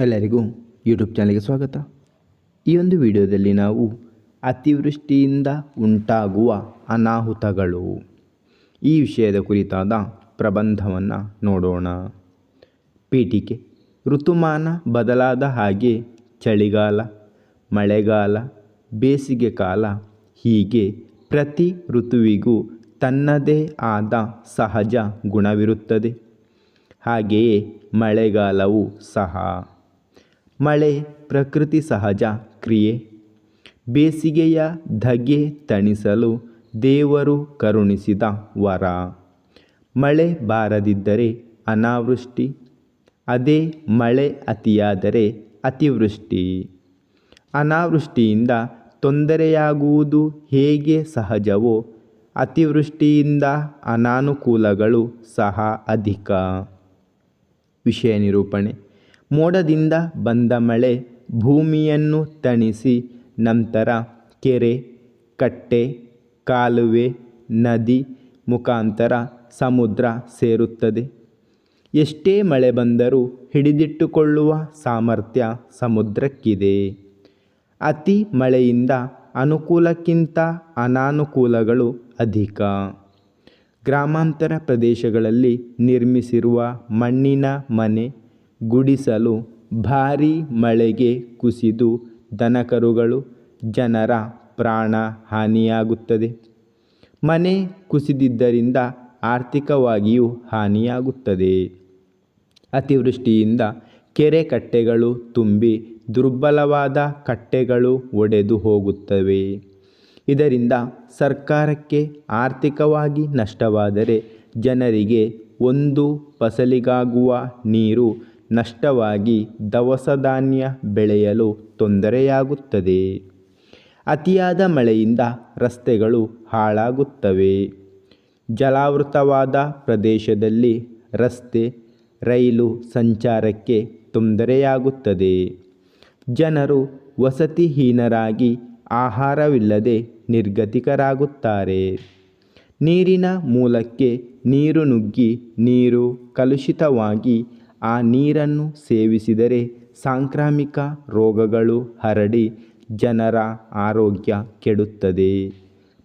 ಎಲ್ಲರಿಗೂ ಯೂಟ್ಯೂಬ್ ಚಾನಲ್ಗೆ ಸ್ವಾಗತ. ಈ ಒಂದು ವಿಡಿಯೋದಲ್ಲಿ ನಾವು ಅತಿವೃಷ್ಟಿಯಿಂದ ಉಂಟಾಗುವ ಅನಾಹುತಗಳು. ಈ ವಿಷಯದ ಕುರಿತಾದ ಪ್ರಬಂಧವನ್ನು ನೋಡೋಣ. ಪೀಠಿಕೆ. ಋತುಮಾನ ಬದಲಾದ ಹಾಗೆ ಚಳಿಗಾಲ, ಮಳೆಗಾಲ, ಬೇಸಿಗೆ ಕಾಲ ಹೀಗೆ ಪ್ರತಿ ಋತುವಿಗೂ ತನ್ನದೇ ಆದ ಸಹಜ ಗುಣವಿರುತ್ತದೆ. ಹಾಗೆಯೇ ಮಳೆಗಾಲವೂ ಸಹ. ಮಳೆ, ಪ್ರಕೃತಿ ಸಹಜ ಕ್ರಿಯೆ. ಬೇಸಿಗೆಯ ಧಗೆ ತಣಿಸಲು ದೇವರು ಕರುಣಿಸಿದ ವರ. ಮಳೆ ಬಾರದಿದ್ದರೆ ಅನಾವೃಷ್ಟಿ, ಅದೇ ಮಳೆ ಅತಿಯಾದರೆ ಅತಿವೃಷ್ಟಿ. ಅನಾವೃಷ್ಟಿಯಿಂದ ತೊಂದರೆಯಾಗುವುದು ಹೇಗೆ ಸಹಜವೋ, ಅತಿವೃಷ್ಟಿಯಿಂದ ಅನಾನುಕೂಲಗಳು ಸಹ ಅಧಿಕ. ವಿಷಯ ನಿರೂಪಣೆ. ಮೋಡದಿಂದ ಬಂದ ಮಳೆ ಭೂಮಿಯನ್ನು ತಣಿಸಿ ನಂತರ ಕೆರೆ, ಕಟ್ಟೆ, ಕಾಲುವೆ, ನದಿ ಮುಖಾಂತರ ಸಮುದ್ರ ಸೇರುತ್ತದೆ. ಎಷ್ಟೇ ಮಳೆ ಬಂದರೂ ಹಿಡಿದಿಟ್ಟುಕೊಳ್ಳುವ ಸಾಮರ್ಥ್ಯ ಸಮುದ್ರಕ್ಕಿದೆ. ಅತಿ ಮಳೆಯಿಂದ ಅನುಕೂಲಕ್ಕಿಂತ ಅನಾನುಕೂಲಗಳು ಅಧಿಕ. ಗ್ರಾಮಾಂತರ ಪ್ರದೇಶಗಳಲ್ಲಿ ನಿರ್ಮಿಸಿರುವ ಮಣ್ಣಿನ ಮನೆ ಗುಡಿಸಲು ಭಾರೀ ಮಳೆಗೆ ಕುಸಿದು ದನಕರುಗಳು ಜನರ ಪ್ರಾಣ ಹಾನಿಯಾಗುತ್ತದೆ. ಮನೆ ಕುಸಿದಿದ್ದರಿಂದ ಆರ್ಥಿಕವಾಗಿಯೂ ಹಾನಿಯಾಗುತ್ತದೆ. ಅತಿವೃಷ್ಟಿಯಿಂದ ಕೆರೆ ಕಟ್ಟೆಗಳು ತುಂಬಿ ದುರ್ಬಲವಾದ ಕಟ್ಟೆಗಳು ಒಡೆದು ಹೋಗುತ್ತವೆ. ಇದರಿಂದ ಸರ್ಕಾರಕ್ಕೆ ಆರ್ಥಿಕವಾಗಿ ನಷ್ಟವಾದರೆ ಜನರಿಗೆ ಒಂದು ಫಸಲಿಗಾಗುವ ನೀರು ನಷ್ಟವಾಗಿ ದವಸ ಧಾನ್ಯ ಬೆಳೆಯಲು ತೊಂದರೆಯಾಗುತ್ತದೆ. ಅತಿಯಾದ ಮಳೆಯಿಂದ ರಸ್ತೆಗಳು ಹಾಳಾಗುತ್ತವೆ. ಜಲಾವೃತವಾದ ಪ್ರದೇಶದಲ್ಲಿ ರಸ್ತೆ, ರೈಲು ಸಂಚಾರಕ್ಕೆ ತೊಂದರೆಯಾಗುತ್ತದೆ. ಜನರು ವಸತಿಹೀನರಾಗಿ ಆಹಾರವಿಲ್ಲದೆ ನಿರ್ಗತಿಕರಾಗುತ್ತಾರೆ. ನೀರಿನ ಮೂಲಕ್ಕೆ ನೀರು ನುಗ್ಗಿ ನೀರು ಕಲುಷಿತವಾಗಿ ಆ ನೀರನ್ನು ಸೇವಿಸಿದರೆ ಸಾಂಕ್ರಾಮಿಕ ರೋಗಗಳು ಹರಡಿ ಜನರ ಆರೋಗ್ಯ ಕೆಡುತ್ತದೆ.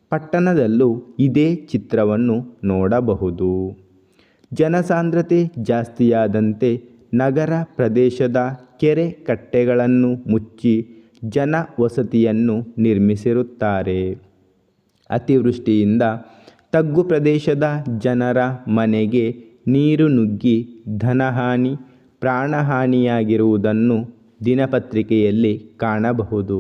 ಪಟ್ಟಣದಲ್ಲೂ ಇದೇ ಚಿತ್ರವನ್ನು ನೋಡಬಹುದು. ಜನಸಾಂದ್ರತೆ ಜಾಸ್ತಿಯಾದಂತೆ ನಗರ ಪ್ರದೇಶದ ಕೆರೆ ಕಟ್ಟೆಗಳನ್ನು ಮುಚ್ಚಿ ಜನ ವಸತಿಯನ್ನು ನಿರ್ಮಿಸಿರುತ್ತಾರೆ. ಅತಿವೃಷ್ಟಿಯಿಂದ ತಗ್ಗು ಪ್ರದೇಶದ ಜನರ ಮನೆಗೆ ನೀರು ನುಗ್ಗಿ ಧನಹಾನಿ, ಪ್ರಾಣಹಾನಿಯಾಗಿರುವುದನ್ನು ದಿನಪತ್ರಿಕೆಯಲ್ಲಿ ಕಾಣಬಹುದು.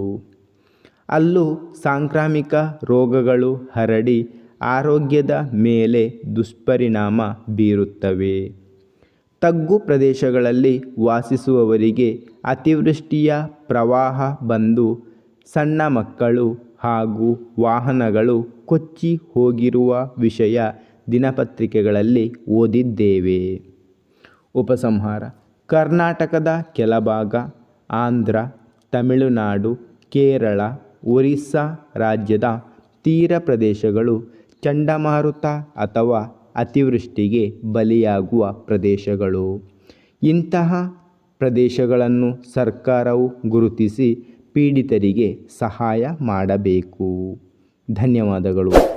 ಅಲ್ಲೂ ಸಾಂಕ್ರಾಮಿಕ ರೋಗಗಳು ಹರಡಿ ಆರೋಗ್ಯದ ಮೇಲೆ ದುಷ್ಪರಿಣಾಮ ಬೀರುತ್ತವೆ. ತಗ್ಗು ಪ್ರದೇಶಗಳಲ್ಲಿ ವಾಸಿಸುವವರಿಗೆ ಅತಿವೃಷ್ಟಿಯ ಪ್ರವಾಹ ಬಂದು ಸಣ್ಣ ಮಕ್ಕಳು ಹಾಗೂ ವಾಹನಗಳು ಕೊಚ್ಚಿ ಹೋಗಿರುವ ವಿಷಯ ದಿನಪತ್ರಿಕೆಗಳಲ್ಲಿ ಓದಿದ್ದೇವೆ. ಉಪಸಂಹಾರ. ಕರ್ನಾಟಕದ ಕೆಲಭಾಗ ಆಂಧ್ರ, ತಮಿಳುನಾಡು, ಕೇರಳ, ಒರಿಸ್ಸಾ ರಾಜ್ಯದ ತೀರ ಪ್ರದೇಶಗಳು ಚಂಡಮಾರುತ ಅಥವಾ ಅತಿವೃಷ್ಟಿಗೆ ಬಲಿಯಾಗುವ ಪ್ರದೇಶಗಳು. ಇಂತಹ ಪ್ರದೇಶಗಳನ್ನು ಸರ್ಕಾರವು ಗುರುತಿಸಿ ಪೀಡಿತರಿಗೆ ಸಹಾಯ ಮಾಡಬೇಕು. ಧನ್ಯವಾದಗಳು.